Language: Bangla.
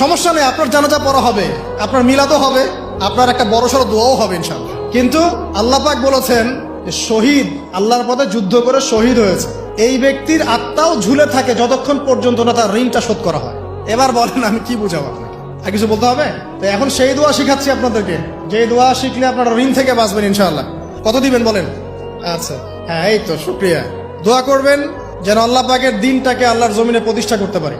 সমস্যা নেই, আপনার জানাজা পড়া হবে, আপনার মিলাদও হবে, আপনার একটা বড় সড়ো দোয়াও হবে ইনশাল্লাহ কিন্তু আল্লাহ পাক বলেছেন শহীদ, আল্লাহর পথে যুদ্ধ করে শহীদ হয়েছে। এই ব্যক্তির আত্মাও ঝুলে থাকে যতক্ষণ পর্যন্ত না তার ঋণটা শোধ করা হয়। এবার বলেন, আমি কি বুঝাবো আপনাকে? আর কিছু বলতে হবে? তো এখন সেই দোয়া শিখাচ্ছি আপনাদেরকে। যে দোয়া শিখলে আপনারা ঋণ থেকে বাঁচবেন ইনশাআল্লাহ। কত দিবেন বলেন? আচ্ছা হ্যাঁ এই তো, শুক্রিয়া। দোয়া করবেন যেন আল্লাহ পাকের দিনটাকে আল্লাহর জমিনে প্রতিষ্ঠা করতে পারি।